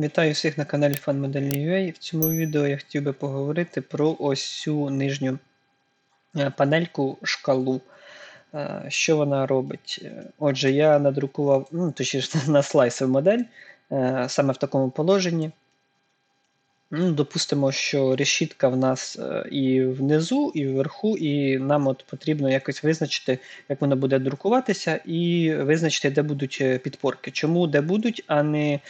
Вітаю всіх на каналі FanModel.ua. В цьому відео я хотів би поговорити про ось цю нижню е, панельку шкалу. Е, Що вона робить? Е, Отже, я надрукував, ну, точніше, наслайсив модель саме в такому положенні. Ну, Допустимо, що решітка в нас е, і внизу, і вверху, і нам от потрібно якось визначити, як воно буде друкуватися, і визначити, де будуть е, підпорки. Чому де будуть, а не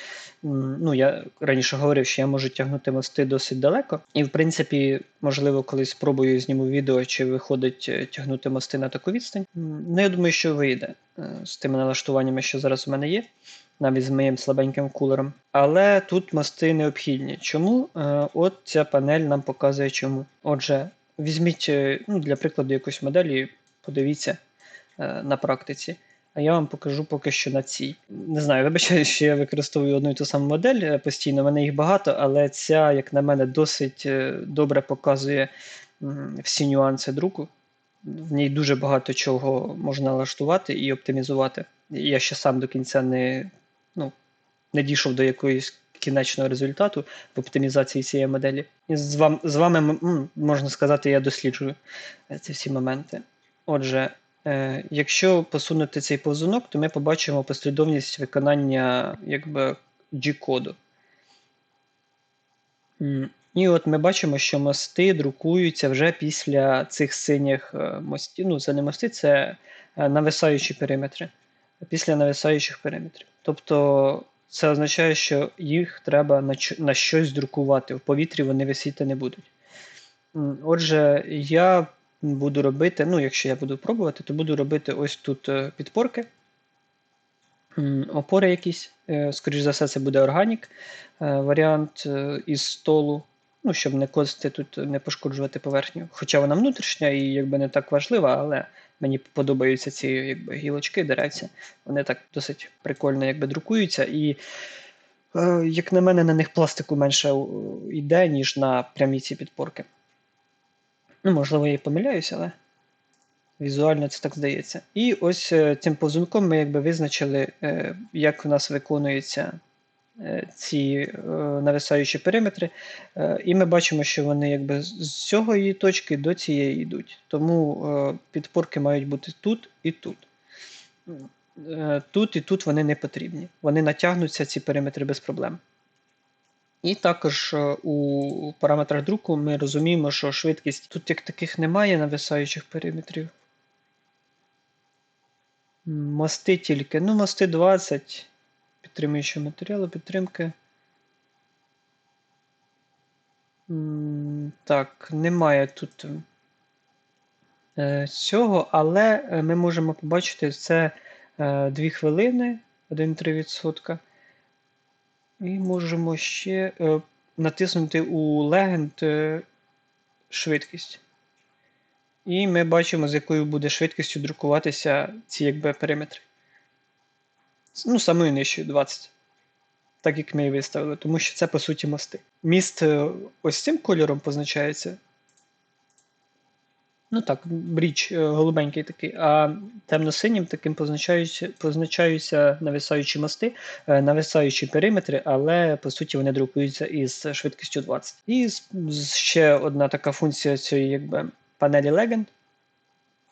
ну я раніше говорив, що я можу тягнути мости досить далеко. І в принципі, можливо, колись спробую зніму відео, чи виходить е, тягнути мости на таку відстань. Ну, я думаю, що вийде з тими налаштуваннями, що зараз у мене є навіть з моїм слабеньким кулером. Але тут мости необхідні. Чому? Е, От ця панель нам показує чому. Отже, візьміть е, ну, для прикладу якусь модель і подивіться е, на практиці. А я вам покажу поки що на цій. Не знаю, вибачаю, що я використовую одну і ту саму модель постійно, в мене їх багато, але ця, як на мене, досить добре показує всі нюанси друку. В ній дуже багато чого можна налаштувати і оптимізувати. Я ще сам до кінця не, не дійшов до якоїсь кінечного результату в оптимізації цієї моделі. І з вами, з вами можна сказати, я досліджую е, ці всі моменти. Отже, е, якщо посунути цей повзунок, то ми побачимо послідовність виконання якби, G-коду. І от ми бачимо, що мости друкуються вже після цих синіх е, мостів. Ну, це не мости, це нависаючі периметри. Після нависаючих периметрів. Тобто це означає, що їх треба на, щось друкувати. В повітрі вони висіти не будуть. Отже, я буду робити, ну, якщо я буду пробувати, то буду робити ось тут е, підпорки. Опори якісь, Скоріше скоріш за все, це буде органік е, варіант е, із столу, ну, щоб не кости тут не пошкоджувати поверхню. Хоча вона внутрішня і якби не так важлива, але мені подобаються ці якби, гілочки, деревця. Вони так досить прикольно якби, друкуються. І, е, як на мене, на них пластику менше е, йде, ніж на прямі ці підпорки. Ну, можливо, я і помиляюся, але візуально це так здається. І ось е, цим повзунком ми якби визначили, як в нас виконуються е, ці е, нависаючі периметри. Е, І ми бачимо, що вони якби з цього її точки до цієї йдуть. Тому е, підпорки мають бути тут і тут. Е, Тут і тут вони не потрібні. Вони натягнуться ці периметри без проблем. І також е, у параметрах друку ми розуміємо, що швидкість тут як таких немає нависаючих периметрів. Мости тільки. Ну, мости 20. Підтримуючі матеріали, підтримки. Так, немає тут е, цього, але е, ми можемо побачити це 2 хвилини, 1,3%. І можемо ще е, натиснути у легенд е, швидкість. І ми бачимо, з якою буде швидкістю друкуватися ці якби периметри. Ну, самою нижчою 20. Так як ми і виставили, тому що це по суті мости. Міст е, ось цим кольором позначається. Ну так, бріч е, голубенький такий, а темно-синім таким позначаються, позначаються нависаючі мости, е, нависаючі периметри, але по суті вони друкуються із швидкістю 20. І ще одна така функція цієї якби, панелі Legend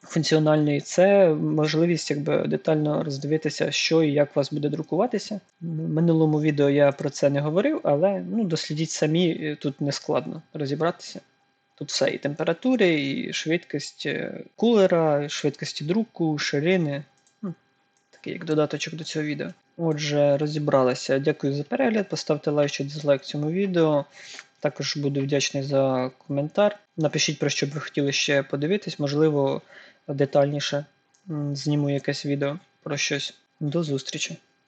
функціональної це можливість якби, детально роздивитися, що і як у вас буде друкуватися. В минулому відео я про це не говорив, але ну, дослідіть самі, тут не складно розібратися. Тут все і температури, і швидкість е, кулера, і швидкості друку, ширини. Ну, Такий як додаточок до цього відео. Отже, розібралися. Дякую за перегляд. Поставте лайк чи дизлайк цьому відео. Також буду вдячний за коментар. Напишіть про що б ви хотіли ще подивитись, можливо, детальніше зніму якесь відео про щось. До зустрічі!